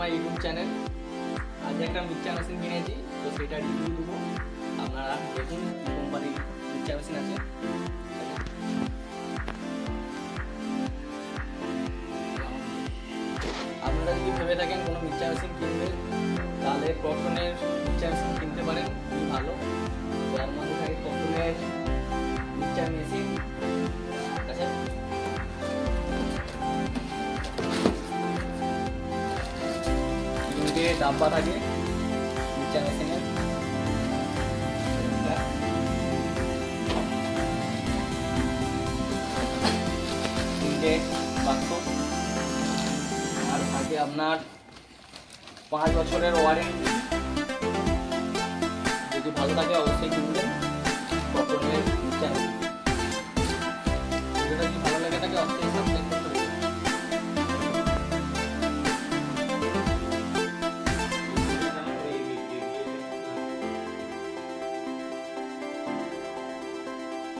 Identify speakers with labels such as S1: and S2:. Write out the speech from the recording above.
S1: My YouTube channel আজ একটা mixture machine কিনেছি, তো সেটা রিভিউ দেবো। আপনারা দেখুন কোম্পানির মিক্সচার মেশিন আছে। আপনারা যদি ভেবে থাকেন কোনো মিক্সচার মেশিন কিনবেন, তাহলে কটনের মিক্সচার মেশিন কিনতে পারেন। তিনটে ডাব্বা থাকে মেশিনের তিনটে বাক্স আর থাকে আপনার পাঁচ বছরের ওয়ারেন্টি যদি ভালো থাকে অবশ্যই